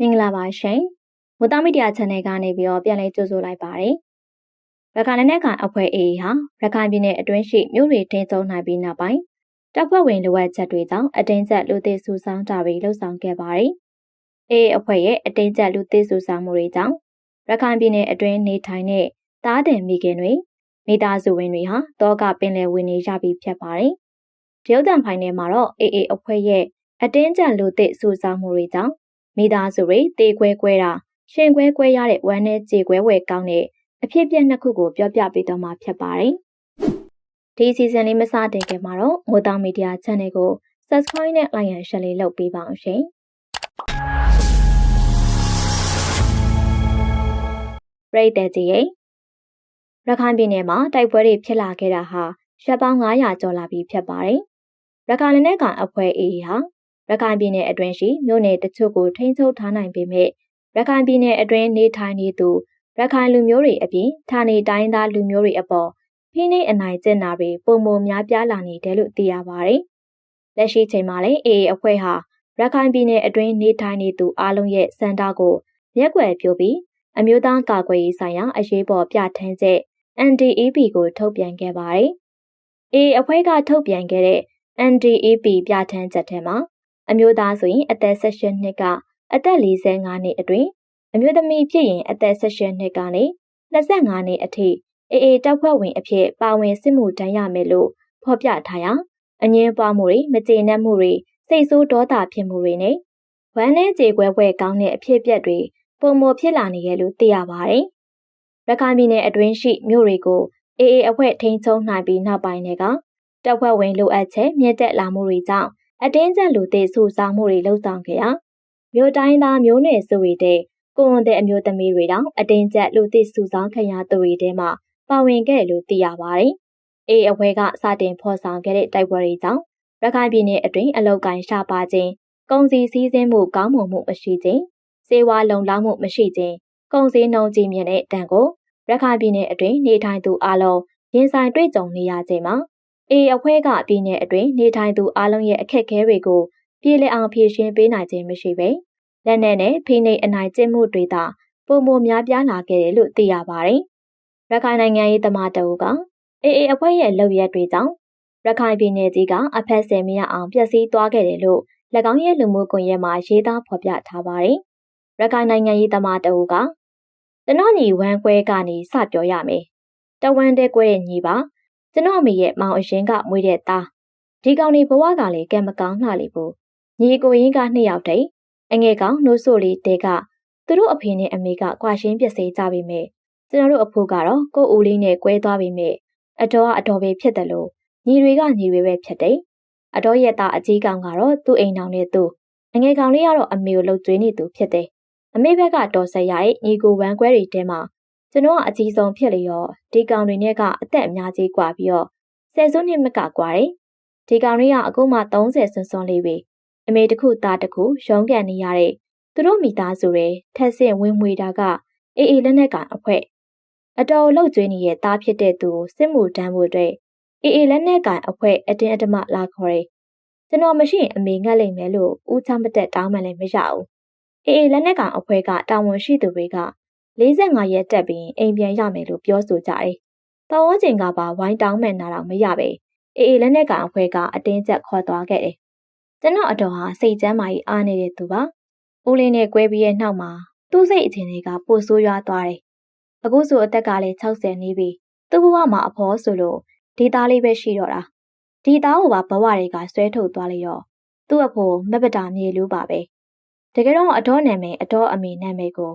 မင်္ဂလာပါရှင်။မူသားမီဒီယာ channel ကနေပြီးတော့ပြန်လည်ကြိုဆိုလိုက်ပါတယ်။ရခိုင်နယ်ကန်အဖွဲ့ AA ဟာရခိုင်ပြည်နယ်အတွင်းရှိမြို့တွေထိန်းချုပ်နိုင်ပြီးနောက်ပိုင်းတပ်ဖွဲ့ဝင်လိုအပ်ချက်တွေကြောင့်အတင်းကျပ်လူသစ်စုဆောင်းတာတွေလှုပ်ဆောင်ခဲ့ပါတယ်။ AA အဖွဲ့ရဲ့အတင်းကျပ်လူသစ်စုဆောင်းမှုတွေကြောင့်ရခိုင်ပြည်နယ်အတွင်းနေထိုင်တဲ့တားတဲ့မိခင်တွေမိသားစုဝင်တွေဟာတောကပင်လယ်ဝင်နေရပြီးဖြစ်ပါတယ်။တရုတ်တန်ဖိုင်ထဲမှာတော့ AA အဖွဲ့ရဲ့အတင်းကျပ်လူသစ်စုဆောင်းမှုတွေကြောင့် မိသားစုတွေတေခွဲခွဲတာရှင်ခွဲခွဲရတဲ့ဝမ်းနဲ့ကြေခွဲဝယ်ကောင်းတဲ့အဖြစ်အပျက်နှစ်ခုကိုပြောပြပေးတော့မှာဖြစ်ပါတယ်။ဒီစီဇန်လေးမစတင်ခင်မှာတော့ငိုတောင်မီဒီယာ channel ကို subscribe နဲ့ like and share လေးလုပ်ပေးပါအောင်ရှင်။ပရိသတ်ကြီးရဲ့ရခိုင်ပြည်နယ်မှာတိုက်ပွဲတွေဖြစ်လာခဲ့တာဟာရပ်ပေါင်း900ကျော်လာပြီဖြစ်ပါတယ်။ရခိုင်လက်နက်ကိုင်အဖွဲ့ AA ဟာ ရခိုင်ပြည်နယ်အတွင်းရှိမြို့နယ်တချို့ကိုထိန်းချုပ်ထားနိုင်ပေမဲ့ရခိုင်ပြည်နယ်အတွင်းနေထိုင်နေသူရခိုင်လူမျိုးတွေအပြင်ဌာနေတိုင်းသားလူမျိုးတွေအပေါ်ဖိနှိပ်အနိုင်ကျင့်တာတွေပုံမများပြားလာနေတယ်လို့သိရပါတယ်။လက်ရှိချိန်မှာလည်း AA အဖွဲ့ဟာရခိုင်ပြည်နယ်အတွင်းနေထိုင်နေသူအလုံးရဲ့စံတာကိုရက်ွယ်ပြိုပြီးအမျိုးသားကာကွယ်ရေးဆိုင်ရာအရေးပေါ်ပြဋ္ဌာန်းချက် NDAP ကိုထုတ်ပြန်ခဲ့ပါတယ်။ AA အဖွဲ့ကထုတ်ပြန်ခဲ့တဲ့ NDAP ပြဋ္ဌာန်းချက်ထဲမှာ အမျိုးသားဆိုရင်အသက်16နှစ်ကအသက်45နှစ်အတွင်းအမျိုးသမီးဖြစ်ရင်အသက်16နှစ်ကနေ25နှစ်အထိအေအေတပ်ဖွဲ့ဝင်အဖြစ်ပါဝင်စစ်မှုထမ်းရမယ်လို့ဖော်ပြထားရာအငင်းပွားမှုတွေမကျေနပ်မှုတွေစိတ်ဆိုးဒေါသဖြစ်မှုတွေနဲ့ဝမ်းနဲ့ကြေကွဲပွဲကောင်းတဲ့အဖြစ်အပျက်တွေပုံမဖြစ်လာနေရလို့သိရပါတယ်။ရခိုင်ပြည်နယ်အတွင်းရှိမြို့တွေကိုအေအေအဖွဲ့ထိန်းချုပ်နိုင်ပြီးနောက်ပိုင်းတွေကတပ်ဖွဲ့ဝင်လိုအပ်ချက်မြင့်တက်လာမှုတွေကြောင့် အတင်းကျပ်လူသေးစုဆောင်မှုတွေလှုပ်ဆောင်ခဲ့ရာမြို့တိုင်းသားမျိုးနွယ်စုတွေတဲ့ကိုဝန်တဲ့အမျိုးသမီးတွေတောင်အတင်းကျပ်လူသေးစုဆောင်ခံရသူတွေထဲမှာပါဝင်ခဲ့လို့သိရပါတယ်။အေးအဖွဲကစတင်ဖော်ဆောင်ခဲ့တဲ့တိုက်ပွဲတွေကြောင့်ရခိုင်ပြည်နယ်အတွင်းအလောက်ကိုင်းရှာပါခြင်းကုန်စည်စည်းစိမ်မှုကောင်းမွန်မှုမရှိခြင်းစေဝါလုံလောက်မှုမရှိခြင်းကုန်စည်နှုန်းကြီးမြင့်တဲ့တန်ကိုရခိုင်ပြည်နယ်အတွင်းနေထိုင်သူအလုံးရင်ဆိုင်တွေ့ကြုံနေရခြင်းမှာ အေအဖွဲ့ကပြည်내အတွင်းနေထိုင်သူအလုံးရဲ့အခက်အခဲတွေကိုပြည်လည်အောင်ဖြေရှင်းပေးနိုင်ခြင်းမရှိပဲလက်နက်နဲ့ဖိနှိပ်အနိုင်ကျင့်မှုတွေသာပုံမများပြားလာခဲ့တယ်လို့သိရပါတယ်။ရခိုင်နိုင်ငံရေးသမားတအုပ်ကအေအေအဖွဲ့ရဲ့လုပ်ရက်တွေကြောင့်ရခိုင်ပြည်နယ်ကြီးကအဖက်ဆယ်မရအောင်ပျက်စီးသွားခဲ့တယ်လို့၎င်းရဲ့လူမှုကွန်ရက်မှာရေးသားဖော်ပြထားပါတယ်။ရခိုင်နိုင်ငံရေးသမားတအုပ်ကကျွန်တော်ညီဝမ်းခွဲကနေစပြောရမယ်။တဝမ်းတဲ့ကွဲတဲ့ညီပါ ကျွန်တော်အမေရဲ့မောင်အရင်ကမွေးတဲ့သားဒီကောင်နေဘဝကလည်းကံမကောင်းလှလေဘူးညီကိုရင်းကနှစ်ယောက်တည်းအငယ်ကောင်နှိုးဆိုလေးတဲကသူတို့အဖေနဲ့အမေကကွာရှင်းပြစေကြပေမဲ့ကျွန်တော်တို့အဖိုးကတော့ကို့ဦးလေးနဲ့ကွဲသွားပေမဲ့အတော်ကအတော်ပဲဖြစ်တယ်လို့ညီတွေကညီတွေပဲဖြစ်တယ်အတော်ရဲ့သားအကြီးကောင်ကတော့သူ့အိမ်တော်နဲ့သူအငယ်ကောင်လေးကတော့အမေကိုလှုပ်ကြွေးနေသူဖြစ်တယ်အမေဘက်ကတော်ဆက်ရတဲ့ညီကိုဝမ်းခွဲတွေတဲမှာ ကျွန်တော်ကအကြီးဆုံးဖြစ်လေရောဒီကောင်တွေနဲ့ကအသက်အများကြီးกว่าပြီးတော့ဆယ်စုနှစ်မကกว่าတယ်ဒီကောင်တွေကအခုမှ30ဆွန်းဆွန်းလေးပဲအမေတစ်ခုသားတစ်ခုရုံးကန်နေရတဲ့သူတို့မိသားစုတွေထက်ဆင့်ဝင်မွေတာကအေးအေးလက်နဲ့ကန်အဖွဲ့အတော်လှုပ်ကြွေးနေတဲ့သားဖြစ်တဲ့သူကိုစစ်မှုတန်းဖို့အတွက်အေးအေးလက်နဲ့ကန်အဖွဲ့အတင်းအဓမ္မလာခေါ်တယ်ကျွန်တော်မရှိရင်အမေငတ်လိမ့်မယ်လို့ဦးချမတက်တောင်းမှလည်းမရဘူးအေးအေးလက်နဲ့ကန်အဖွဲ့ကတာဝန်ရှိသူတွေက 45ရက်တက်ပြီးအိမ်ပြန်ရမယ်လို့ပြောဆိုကြတယ်။ပဝန်းကျင်ကပါဝိုင်းတောင်းမှန်တာတော့မရပဲအေးအေးလက်နဲ့ကန်အဖွဲ့ကအတင်းကျပ်ခေါ်သွားခဲ့တယ်။ကျွန်တော်အတော်ဟာစိတ်ကျမ်းမာရေးအားနေတဲ့သူပါ။ဦးလေးနဲ့꿰ပြီးရဲ့နောက်မှာသူ့စိတ်အခြေအနေကပိုဆိုးရွားသွားတယ်။အခုဆိုအသက်ကလည်း60နေပြီ။သူ့ဘဝမှာအဖော်ဆိုလို့ဒီသားလေးပဲရှိတော့တာ။ဒီသားကိုပါဘဝတွေကဆွဲထုတ်သွားလိုက်ရောသူ့အဖိုးမက်ပတာမြေလူပါပဲ။တကယ်တော့အတော်နာမည်အတော်အမေနာမည်ကို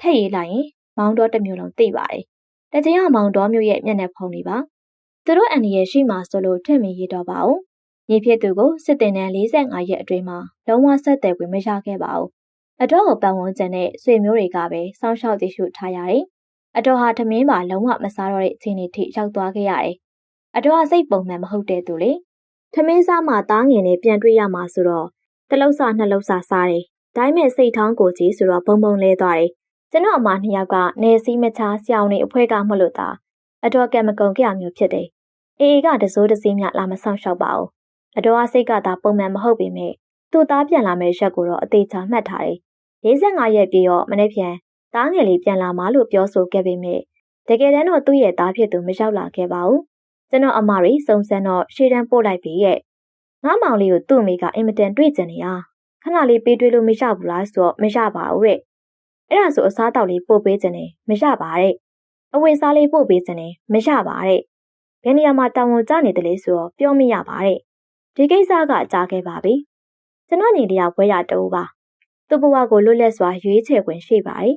ထည့်ရေးလိုက်ရင်မောင်တော်တစ်မျိုးလုံးသိပါတယ်။တကြင်ကမောင်တော်မျိုးရဲ့မျက်နှာဖုံးနေပါ။သူတို့အန်ဒီရဲ့ရှိမှဆိုလို့ထည့်မရေးတော့ပါဘူး။ညီဖြစ်သူကိုစစ်တင်တန်း45ရက်အတွင်းမှာလုံးဝဆက်သွယ်ခွင့်မရခဲ့ပါဘူး။အတော်ကိုပတ်ဝန်းကျင်နဲ့ဆွေမျိုးတွေကပဲစောင့်ရှောက်ကြည့်ရှုထားရတယ်။အတော်ဟာထမင်းပါလုံးဝမစားတော့တဲ့အခြေအနေထိရောက်သွားခဲ့ရတယ်။အတော်ကစိတ်ပုံမှန်မဟုတ်တဲ့သူလေ။ထမင်းစားမှသားငယ်နဲ့ပြန်တွေ့ရမှာဆိုတော့တလုံးစာနှစ်လုံးစာစားတယ်။ဒါပေမဲ့စိတ်ထောင်းကိုကြီးဆိုတော့ဘုံဘုံလဲသွားတယ်။ ကျွန်တော်အမနှစ်ယောက်ကနေစည်းမချားဆရာဝန်တွေအဖွဲကမလို့တာအတော်ကံမကုံကြမျိုးဖြစ်တယ်။အေအေကတစိုးတစည်းမြလာမဆောင်ရှောက်ပါဘူး။အတော်အစိတ်ကသာပုံမှန်မဟုတ်ပေမဲ့သူ့သားပြန်လာမယ့်ရက်ကိုတော့အသေးချာမှတ်ထားတယ်45ရက်ပြည့်တော့မနေ့ပြန်သားငယ်လေးပြန်လာမှလို့ပြောဆိုခဲ့ပေမဲ့တကယ်တမ်းတော့သူ့ရဲ့သားဖြစ်သူမရောက်လာခဲ့ပါဘူးကျွန်တော်အမတွေစုံစမ်းတော့ရှေ့တန်းပို့လိုက်ပြီရဲ့ငါမောင်လေးကိုသူ့မိကအင်မတန်တွေ့ကြနေရခဏလေးပေးတွေ့လို့မရဘူးလားဆိုတော့မရပါဘူးတဲ့ အဲ့ဒါဆိုအစားတောက်လေးပို့ပေးခြင်းနဲ့မရပါတဲ့အဝတ်စားလေးပို့ပေးခြင်းနဲ့မရပါတဲ့ဘယ်နေရာမှာတောင်ဝန်ကြနေတယ်လဲဆိုတော့ပြောမရပါတဲ့ဒီကိစ္စကကြားခဲ့ပါပြီကျွန်တော်ညီတရားဘွဲရတူပါသူ့ဘဝကိုလွတ်လပ်စွာရွေးချယ်ခွင့်ရှိပါတယ်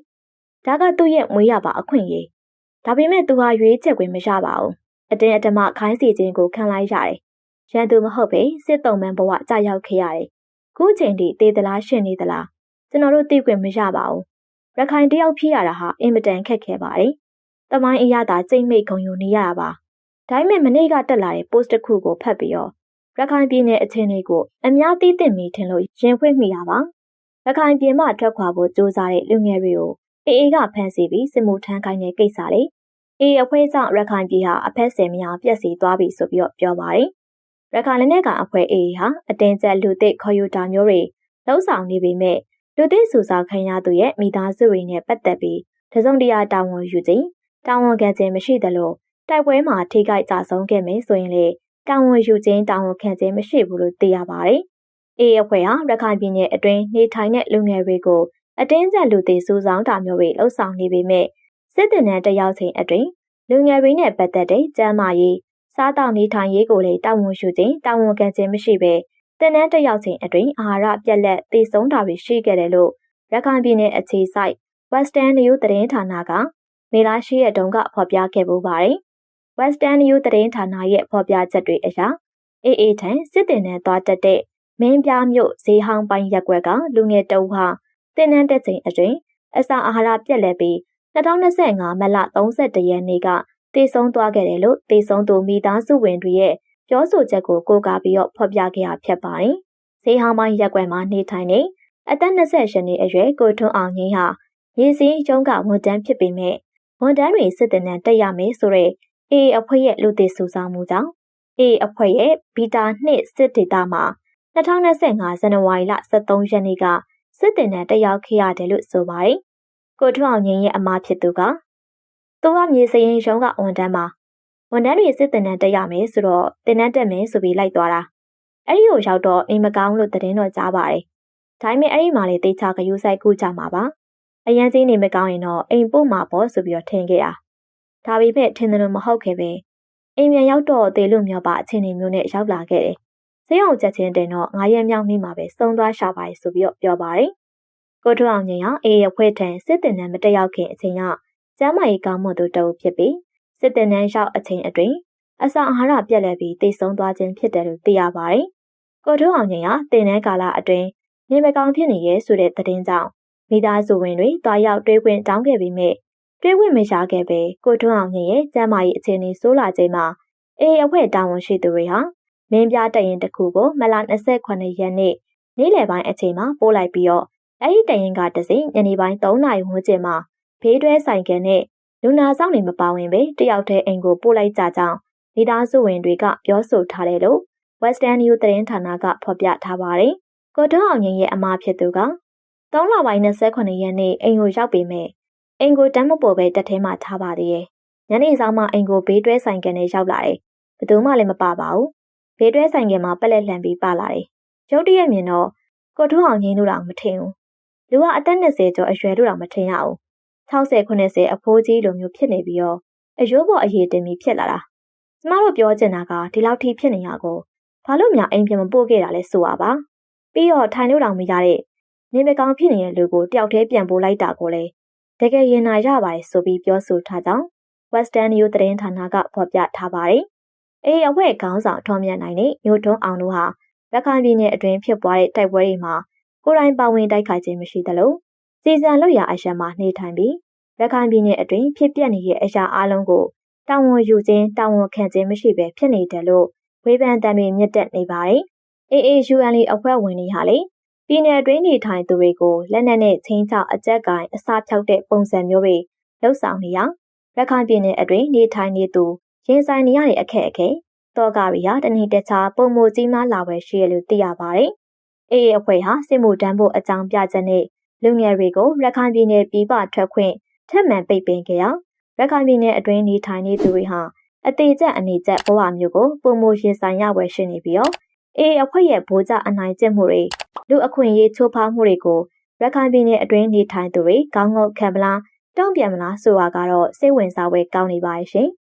ဒါကသူ့ရဲ့မွေးရပါအခွင့်အရေးဒါပေမဲ့သူဟာရွေးချယ်ခွင့်မရပါဘူးအတင်းအဓမ္မခိုင်းစီခြင်းကိုခံလိုက်ရတယ်ရန်သူမဟုတ်ပဲစစ်တုံးမှန်ဘဝကြာရောက်ခဲ့ရတယ်ခုချိန်ထိတေးသလားရှင်နေသလားကျွန်တော်တို့သိခွင့်မရပါဘူး ရခိုင်တယောက်ဖြစ်ရတာဟာအင်မတန်ခက်ခဲပါတယ်။တမိုင်းအရသာစိတ်မိတ်ခုံယူနေရတာပါ။ဒါပေမဲ့မနေ့ကတက်လာတဲ့ post တစ်ခုကိုဖတ်ပြီးတော့ရခိုင်ပြည်နယ်အခြေအနေကိုအများသိသိမိထင်လို့ရင်ဖွင့်မိတာပါ။ရခိုင်ပြည်မှထွက်ခွာဖို့ကြိုးစားတဲ့လူငယ်တွေကိုအေအေကဖမ်းဆီးပြီးစစ်မှုထမ်းခိုင်းတဲ့ကိစ္စလေ။အေအဖွဲ့ကြောင့်ရခိုင်ပြည်ဟာအဖက်ဆယ်မယာပြက်စီသွားပြီဆိုပြီးတော့ပြောပါတယ်။ရခိုင်လက်နက်ကန်အဖွဲ့အေဟာအတင်းကျပ်လူသစ်ခေါ်ယူတာမျိုးတွေလှုံ့ဆော်နေပေမဲ့ လူသိစုဆောင်ခံရသူရဲ့မိသားစုတွေနဲ့ပတ်သက်ပြီးတစုံတရာတာဝန်ယူခြင်းတာဝန်ခံခြင်းမရှိသလိုတိုက်ပွဲမှာထိခိုက်ကြဆုံးခဲ့မယ်ဆိုရင်လေတာဝန်ယူခြင်းတာဝန်ခံခြင်းမရှိဘူးလို့သိရပါတယ်။အေးအဖွဲ့ဟာရခိုင်ပြည်နယ်အတွင်းနေထိုင်တဲ့လူငယ်တွေကိုအတင်းကျပ်လူသိစုဆောင်တာမျိုးတွေလှုပ်ဆောင်နေပေမဲ့စစ်တပ်နဲ့တယောက်ချင်းအတွင်းလူငယ်တွေနဲ့ပတ်သက်တဲ့ကျမ်းမာရေးစားတောက်နေထိုင်ရေးကိုလည်းတာဝန်ယူခြင်းတာဝန်ခံခြင်းမရှိဘဲ တင်နန်းတက်ရောက်ချိန်အတွင်းအာဟာရပြက်လက်သေဆုံးတာတွေရှိခဲ့တယ်လို့ရခိုင်ပြည်နယ်အခြေစိုက် Western News သတင်းဌာနကမေလရှိရက်တုန်းကဖော်ပြခဲ့ပူပါတယ်။ Western News သတင်းဌာနရဲ့ဖော်ပြချက်တွေအရအေးအေးထန်စစ်တင်နဲ့သွားတက်တဲ့မင်းပြမြို့ဈေးဟောင်းပိုင်းရက်ွက်ကလူငယ်တဦးဟာတင်နန်းတက်ချိန်အတွင်းအစာအာဟာရပြက်လက်ပြီး2025မလ31ရက်နေ့ကတည်ဆုံးသွားခဲ့တယ်လို့တည်ဆုံးသူမိသားစုဝင်တွေရဲ့ ပြောဆိုချက်ကိုကိုးကားပြီးတော့ဖော်ပြခဲ့ရဖြစ်ပါတယ်။ဈေးဟောင်းပိုင်းရက်ွက်မှာနေထိုင်နေအသက်28နှစ်အရွယ်ကိုထွန်းအောင်ငင်းဟာရေစင်းကျုံးကဝန်တန်းဖြစ်ပေမဲ့ဝန်တန်းတွေစစ်တပ်နဲ့တက်ရမယ်ဆိုတဲ့အေးအဖွဲ့ရဲ့လူသိစုဆောင်မှုကြောင့်အေးအဖွဲ့ရဲ့ဘီတာ2စစ်ဒေတာမှာ2025ဇန်နဝါရီလ23ရက်နေ့ကစစ်တင်နဲ့တက်ရောက်ခဲ့ရတယ်လို့ဆိုပါတယ်။ကိုထွန်းအောင်ငင်းရဲ့အမဖြစ်သူကသူကမြေစရင်ရုံးကဝန်တန်းမှာ ဝန်ထမ်းတွေစစ်တင်တန်းတက်ရမယ်ဆိုတော့တင်တန်းတက်မယ်ဆိုပြီးလိုက်သွားတာအဲ့ဒီကိုရောက်တော့အိမ်မကောင်းလို့တည်င်းတော့ကြားပါတယ်ဒါပေမဲ့အဲ့ဒီမှာလေတေချာကယူဆိုင်ကူကြမှာပါအရန်ကြီးနေမကောင်းရင်တော့အိမ်ပို့မှာပေါ့ဆိုပြီးတော့ထင်ခဲ့တာဒါပေမဲ့ထင်တယ်လို့မဟုတ်ခဲ့ပဲအိမ်မြန်ရောက်တော့တေလို့မြောက်ပါအချင်းနေမျိုးနဲ့ရောက်လာခဲ့တယ်ဈေးအောင်ချက်ချင်းတင်တော့ငါရက်မြောက်နေ့မှာပဲစုံသွားရှာပါဆိုပြီးတော့ပြောပါတယ်ကိုထွန်းအောင်ငင်ကအေးရဖွဲထန်စစ်တင်တန်းမတက်ရောက်ခင်အချိန်ကကျမ်းမာရေးကောင်းမွန်သူတအုပ်ဖြစ်ပြီး စစ်တင်နှန်းရောက်အချိန်အတွင်းအစာအာဟာရပြက်လက်ပြီးတိတ်ဆုံးသွားခြင်းဖြစ်တယ်လို့သိရပါတယ်။ကိုထုံးအောင်ကြီးကတင်နှန်းကာလအတွင်းနေမကောင်းဖြစ်နေရဲဆိုတဲ့သတင်းကြောင့်မိသားစုဝင်တွေတွားရောက်တွေးခွင့်တောင်းခဲ့ပြီးမြဲတွေးခွင့်မရခဲ့ပဲကိုထုံးအောင်ကြီးရဲ့ကျမ်းမာရေးအခြေအနေဆိုးလာချိန်မှာအေးအဖွဲ့တာဝန်ရှိသူတွေဟာမင်းပြတရင်တစ်ခုကိုမလ28ရက်နေ့နေ့လယ်ပိုင်းအချိန်မှာပို့လိုက်ပြီးတော့အဲ့ဒီတရင်ကတစိညနေပိုင်း3နာရီဝန်းကျင်မှာဘေးတွဲဆိုင်ကနဲ့ လူနာဆောင်တွေမပါဝင်ပဲတယောက်တည်းအိမ်ကိုပို့လိုက်ကြကြောင်းမိသားစုဝင်တွေကပြောဆိုထားတယ်လို့ Western News သတင်းဌာနကဖော်ပြထားပါတယ်။ကိုတွန်းအောင်ရင်ရဲ့အမဖြစ်သူက3လပိုင်း28ရက်နေ့အိမ်ကိုရောက်ပေမဲ့အိမ်ကိုတမ်းမပေါ်ပဲတက်ထဲမှာထားပါသေးရဲ့။ညနေဆောင်မှအိမ်ကိုဘေးတွဲဆိုင်ကနေရောက်လာတယ်။ဘယ်သူမှလည်းမပါပါဘူး။ဘေးတွဲဆိုင်ကမှာပက်လက်လှန်ပြီးပါလာတယ်။ရုတ်တရက်မြင်တော့ကိုထွန်းအောင်ငင်းလို့တော့မထင်ဘူး။လူကအသက်20ကျော်အရွယ်လို့တော့မထင်ရဘူး 60 90အဖိုးကြီးလိုမျိုးဖြစ်နေပြီးတော့အယိုးပေါ်အရေးတင်ပြီးဖြစ်လာတာကျမတို့ပြောချင်တာကဒီလောက်ထိဖြစ်နေရကိုဘာလို့များအိမ်ပြန်မပို့ခဲ့တာလဲဆိုပါပြီးတော့ထိုင်လို့တောင်မရတဲ့နေမကောင်းဖြစ်နေတဲ့လူကိုတယောက်တည်းပြန်ပို့လိုက်တာကိုလေတကယ်ရင်နာရပါတယ်ဆိုပြီးပြောဆိုထားကြောင်း Western News သတင်းဌာနကဖော်ပြထားပါတယ်။အေးအဝဲခေါင်းဆောင်ထော်မြတ်နိုင်နဲ့မြို့ထွန်းအောင်တို့ဟာရခိုင်ပြည်နယ်အတွင်းဖြစ်ပွားတဲ့တိုက်ပွဲတွေမှာကိုယ်တိုင်ပါဝင်တိုက်ခိုက်ခြင်းမရှိသလို စီစံလို့ရအရာမှာနေထိုင်ပြီးရခိုင်ပြည်နယ်အတွင်းဖြစ်ပျက်နေတဲ့အရာအလုံးကိုတာဝန်ယူခြင်းတာဝန်ခံခြင်းမရှိဘဲဖြစ်နေတယ်လို့ဝေဖန်တံတွေမြင့်တက်နေပါတယ်။ AAUN အဖွဲ့ဝင်တွေဟာလေပြည်နယ်အတွင်းနေထိုင်သူတွေကိုလက်နက်နဲ့ချင်းချောက်အကြက်ကင်အစာဖြောက်တဲ့ပုံစံမျိုးတွေလှုပ်ဆောင်နေရရခိုင်ပြည်နယ်အတွင်းနေထိုင်နေသူရင်ဆိုင်နေရတဲ့အခက်အခဲတောကရီဟာတနည်းတခြားပုံမကြီးမားလာပဲရှိရလို့သိရပါတယ်။အေးအဖွဲ့ဟာစစ်မှုတန်းဖို့အကြောင်းပြချက်နဲ့ လူငယ်တွေကိုရခိုင်ပြည်နယ်ပြည်ပထွက်ခွင့်ထပ်မံပိတ်ပင်ခဲ့ရာရခိုင်ပြည်နယ်အတွင်းနေထိုင်နေသူတွေဟာအသေးချက်အနေချက်ဘဝမျိုးကိုပုံမရင်ဆိုင်ရဝယ်ရှိနေပြီးတော့အေးအဖွဲ့ရဲ့ဗိုလ်ကြအနိုင်ကျင့်မှုတွေလူအခွင့်အရေးချိုးဖောက်မှုတွေကိုရခိုင်ပြည်နယ်အတွင်းနေထိုင်သူတွေကောင်းငုတ်ခံပလားတုံ့ပြန်မလားဆိုတာကတော့စိတ်ဝင်စားဖွယ်ကောင်းနေပါရဲ့ရှင်။